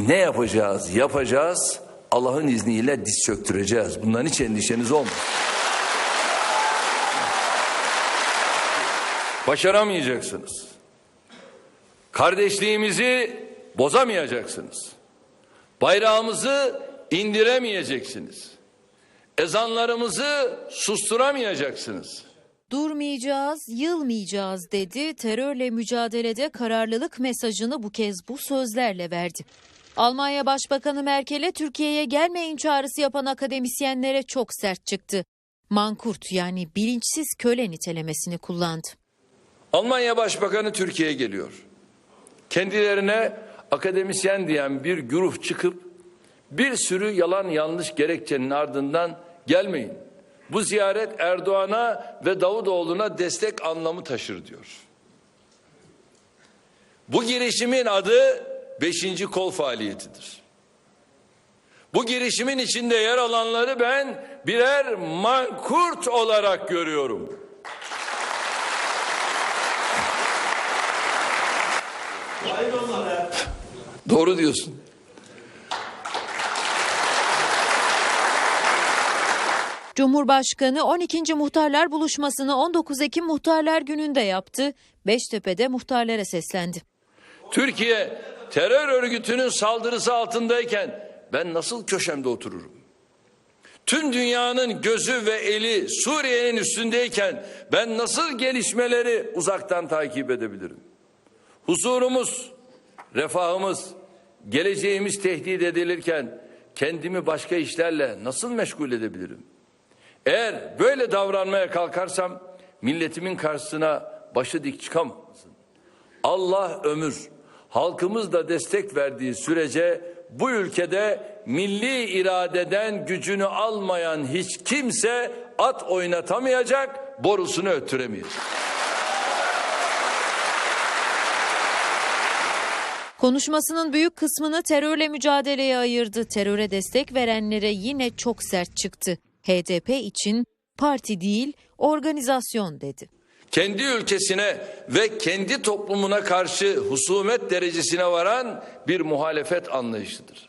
ne yapacağız? Yapacağız. Allah'ın izniyle diz çöktüreceğiz. Bundan hiç endişeniz olmasın. Başaramayacaksınız. Kardeşliğimizi bozamayacaksınız. Bayrağımızı indiremeyeceksiniz. Ezanlarımızı susturamayacaksınız. Durmayacağız, yılmayacağız dedi. Terörle mücadelede kararlılık mesajını bu kez bu sözlerle verdi. Almanya Başbakanı Merkel'e Türkiye'ye gelmeyin çağrısı yapan akademisyenlere çok sert çıktı. Mankurt yani bilinçsiz köle nitelemesini kullandı. Almanya Başbakanı Türkiye'ye geliyor. Kendilerine akademisyen diyen bir güruh çıkıp bir sürü yalan yanlış gerekçenin ardından gelmeyin. Bu ziyaret Erdoğan'a ve Davutoğlu'na destek anlamı taşır diyor. Bu girişimin adı 5. kol faaliyetidir. Bu girişimin içinde yer alanları ben birer mankurt olarak görüyorum. Doğru diyorsun. Cumhurbaşkanı 12. Muhtarlar Buluşması'nı 19 Ekim Muhtarlar Günü'nde yaptı. Beştepe'de muhtarlara seslendi. Türkiye terör örgütünün saldırısı altındayken ben nasıl köşemde otururum? Tüm dünyanın gözü ve eli Suriye'nin üstündeyken ben nasıl gelişmeleri uzaktan takip edebilirim? Huzurumuz, refahımız, geleceğimiz tehdit edilirken kendimi başka işlerle nasıl meşgul edebilirim? Eğer böyle davranmaya kalkarsam milletimin karşısına başı dik çıkamazsın. Allah ömür, halkımız da destek verdiği sürece bu ülkede milli iradeden gücünü almayan hiç kimse at oynatamayacak, borusunu öttüremeyecek. Konuşmasının büyük kısmını terörle mücadeleye ayırdı. Teröre destek verenlere yine çok sert çıktı. HDP için parti değil organizasyon dedi. kendi ülkesine ve kendi toplumuna karşı husumet derecesine varan bir muhalefet anlayışıdır.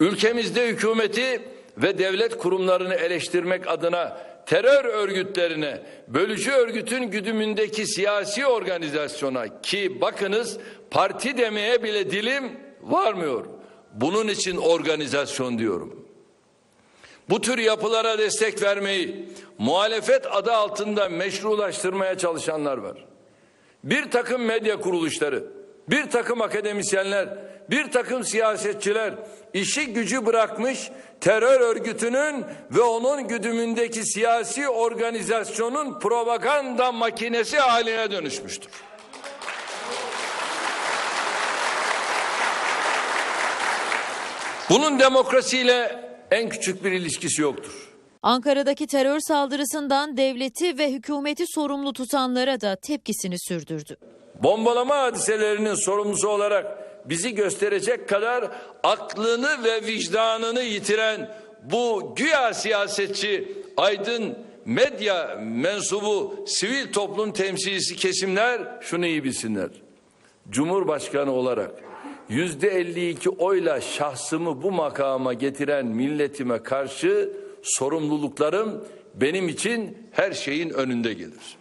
Ülkemizde hükümeti ve devlet kurumlarını eleştirmek adına terör örgütlerine, bölücü örgütün güdümündeki siyasi organizasyona ki bakınız parti demeye bile dilim varmıyor. Bunun için organizasyon diyorum. Bu tür yapılara destek vermeyi muhalefet adı altında meşrulaştırmaya çalışanlar var. Bir takım medya kuruluşları, bir takım akademisyenler, bir takım siyasetçiler işi gücü bırakmış terör örgütünün ve onun güdümündeki siyasi organizasyonun propaganda makinesi haline dönüşmüştür. Bunun demokrasiyle en küçük bir ilişkisi yoktur. Ankara'daki terör saldırısından devleti ve hükümeti sorumlu tutanlara da tepkisini sürdürdü. bombalama hadiselerinin sorumlusu olarak bizi gösterecek kadar aklını ve vicdanını yitiren bu güya siyasetçi, aydın, medya mensubu, sivil toplum temsilcisi kesimler şunu iyi bilsinler. Cumhurbaşkanı olarak yüzde 52 oyla şahsımı bu makama getiren milletime karşı sorumluluklarım benim için her şeyin önünde gelir.